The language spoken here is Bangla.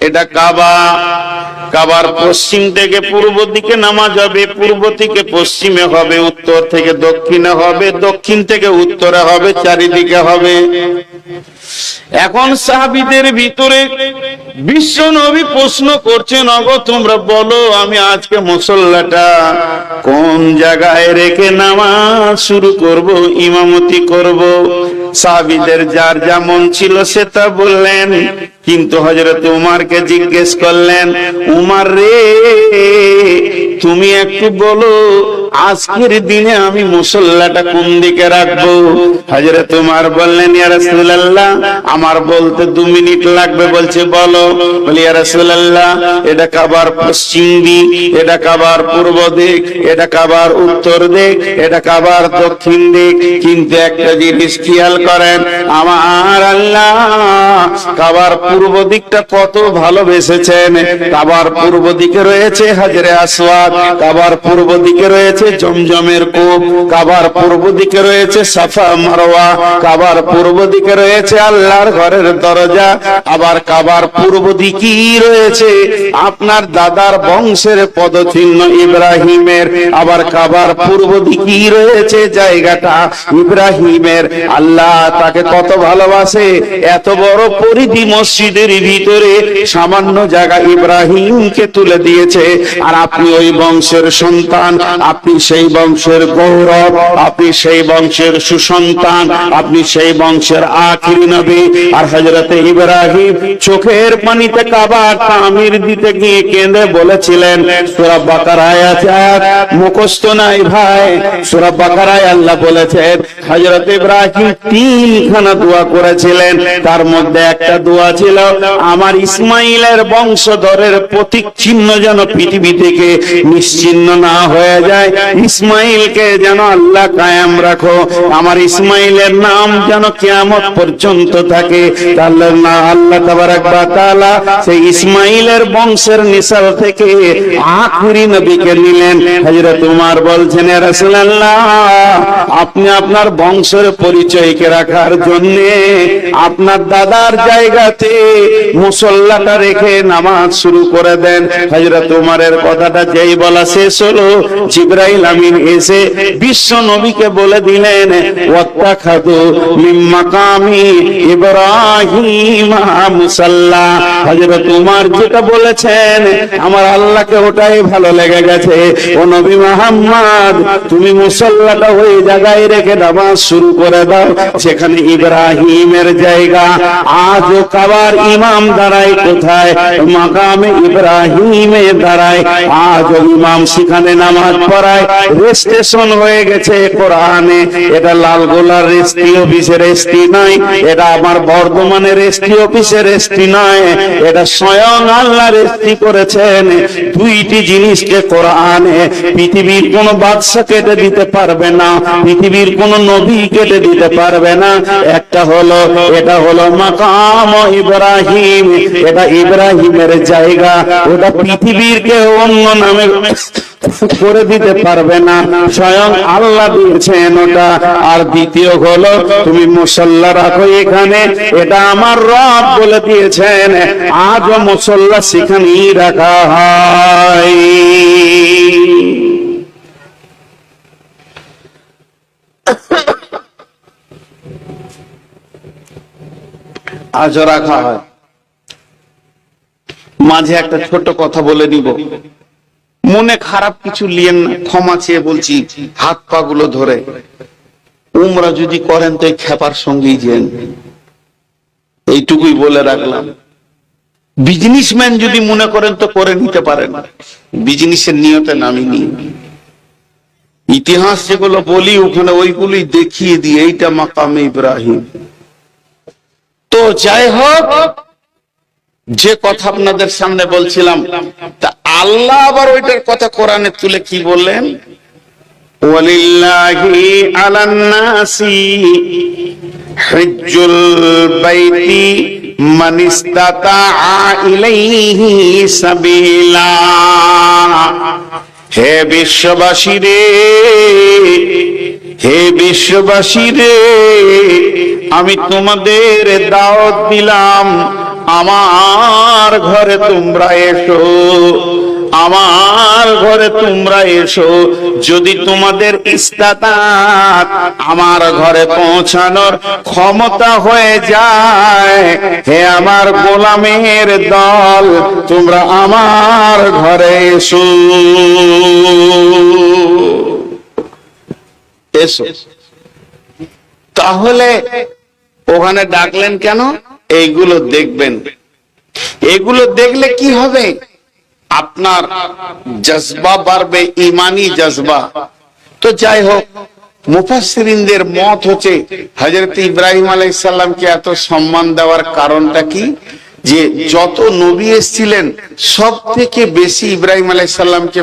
এটা কাবা। কাবার পশ্চিম থেকে পূর্ব দিকে নামাজ হবে, পূর্ব থেকে পশ্চিমে হবে, উত্তর থেকে দক্ষিণে হবে, দক্ষিণ থেকে উত্তরে হবে, চারিদিকে হবে। এখন সাহাবিদের ভিতরে বিশ্ব নবী প্রশ্ন করছেন, অগ, তোমরা বলো, আমি আজকে মুসল্লাটা কোন জায়গায় রেখে নামাজ শুরু করব, ইমামতি করব? সাহাবিদের যার যা মন ছিল সে তা বললেন। কিন্তু হজরত উমারকে জিজ্ঞেস করলেন, উমার রে, তুমি একটু বলো আজকের দিনে আমি মুসল্লাটা কোন দিকে রাখব? হজরত উমার বললেন, ইয়া রাসূলুল্লাহ। আমার বলতে দু মিনিট লাগবে, বলছে, বলো। বলি, ইয়া রাসূলুল্লাহ, এটা কাবার পশ্চিম দিক, এটা কাবার পূর্ব দিক, এটা কাবার উত্তর দিক, এটা কাবার দক্ষিণ দিক। কিন্তু একটা জিনিস খেয়াল করেন, আমার আল্লাহ কাবার পূর্ব দিকটা কত ভালোবেসেছেন। কাবার পূর্ব দিকে রয়েছে হাজরে আসওয়াদ, কাবার পূর্ব দিকে রয়েছে জমজমের কূপ, কাবার পূর্ব দিকে রয়েছে সাফা মারওয়া, কাবার পূর্ব দিকে রয়েছে আল্লাহর ঘরের দরজা, আবার কাবার পূর্ব দিকেই রয়েছে আপনার দাদার বংশের পদচিহ্ন ইব্রাহিমের, আবার কাবার পূর্ব দিকেই রয়েছে জায়গাটা ইব্রাহিমের। আল্লাহ তাকে কত ভালোবাসে, এত বড় পরিধি মসজিদের ভিতরে সামান্য জায়গা ইব্রাহিমকে তুলে দিয়েছে। আর আপনি ওই বংশের সন্তান, আপনি সেই বংশের গৌরব, আপনি সেই বংশের সুসন্তান, আপনি সেই বংশের আখিরি নবী। আর হজরতে ইব্রাহিম চোখের পানিতে কাবার তামির দিতে গিয়ে কেঁদে বলেছিলেন, সূরা বাকারায় আছে মুখস্থ নাই ভাই। সূরা বাকারায় আল্লাহ বলেছেন, হযরত ইব্রাহিম তিনখানা দোয়া করেছিলেন। তার মধ্যে একটা দোয়া ছিল, আমার ইসমাইলের বংশধরের প্রতীক চিহ্ন যেন পৃথিবী থেকে নিশ্চিহ্ন না হয়ে যায়। ইসমাইলকে যেন আল্লাহ কায়েম রাখো। আমার ইসমাইলের নাম যেন কিয়ামত পর্যন্ত থাকে। তাহলে না, আল্লাহ তাবারাক ওয়া তাআলা সেই ইসমাইলের বংশের নিসাল থেকে আখরি নবীকে নিলেন। হযরত উমর বলছেন আপনি আপনার বংশের পরিচয়কে রাখার জন্য আপনার দাদার জায়গাতে মুসল্লাটা রেখে নামাজ শুরু করে দেন। হযরত উমরের কথাটা যেই বলা শেষ হলো, জিবরাইল আমিন এসে বিশ্ব নবীকে বলে দিলেন, ওয়াত্তাখাযু মিন মাকামি ইব্রাহিম মুসাল্লা। হযরত উমর যেটা বলেছেন, আমার আল্লাহকে ওটাই ভালো লেগে গেছে। ও নবী মুহাম্মদ, তুমি মুসল্লাটা ওই জায়গায় রেখে নামাজ শুরু করে দাও সেখানে ইব্রাহিমের জায়গা। আজও কাবার ইমাম দাঁড়ায় কোথায়? মাকামে ইব্রাহিমে দাঁড়ায়। আজও ইমাম সেখানে নামাজ পড়ায়। রেজিস্ট্রেশন হয়ে গেছে কোরআনে। এটা লালগোলার অফিসের এটা আমার বর্ধমানের অফিসের এটা স্বয়ং আল্লাহ করেছেন। দুইটি জিনিসকে কোরআনে, পৃথিবীর কোন বাদশা কেটে দিতে পারবে না, পৃথিবীর কোন নবী কেটে দিতে পারবে না। একটা হলো, এটা হলো মাকাম ইব্রাহিম, এটা ইব্রাহিমের জায়গা, ওটা পৃথিবীর কেউ অন্য নামে করে দিতে পারবে না। স্বয়ং আল্লাহ দিয়েছেন ওটা। আর দ্বিতীয় হলো, তুমি মুসল্লা রাখো এখানে। এটা আমার রব বলে দিয়েছেন। আজও মুসল্লা সেখানেই রাখা হয়। আজও রাখা হয়। মাঝে একটা ছোট কথা বলে দিব মনে খারাপ কিছু লিয়েন ক্ষমা চেয়ে বলছি, হাত পা গুলো ধরে। উমরা যদি করেন তো খেপার সঙ্গেই যেন। এইটুকুই বলে রাখলাম। বিজনেসম্যান যদি মনে করেন তো করে নিতে পারেন। বিজনেসের নিয়তে নামিনি ইতিহাস যেগুলো বলি, ওখানে ওইগুলি দেখিয়ে দিই। এইটা মাকাম ইব্রাহিম। তো যাই হোক, যে কথা আপনাদের সামনে বলছিলাম, তা আল্লাহ আবার ওইটার কথা কোরআনে তুলে কি বললেন? হে বিশ্ববাসী রে, হে বিশ্ববাসী রে, আমি তোমাদের দাওয়াত দিলাম, আমার ঘরে তোমরা এসো। আমার ঘরে তোমরা এসো। যদি তোমাদের ইস্তাতাত আমার ঘরে পৌঁছানোর ক্ষমতা হয়ে যায়, হে আমার গোলামের দল, তোমরা আমার ঘরে এসো। এসো। তাহলে ওখানে ডাকলেন কেন? এইগুলো দেখবেন। এগুলো দেখলে কি হবে? আপনার জজবা বাড়বে, ইমানি জজবা। তো যাই হোক মুফাসরিনদের মত হচ্ছে হজরত ইব্রাহিম আলাইসাল্লামকে এত সম্মান দেওয়ার কারণটা কি? যে যত নবী এসছিলেন সব থেকে বেশি ইব্রাহিম আলাইহিস সালামকে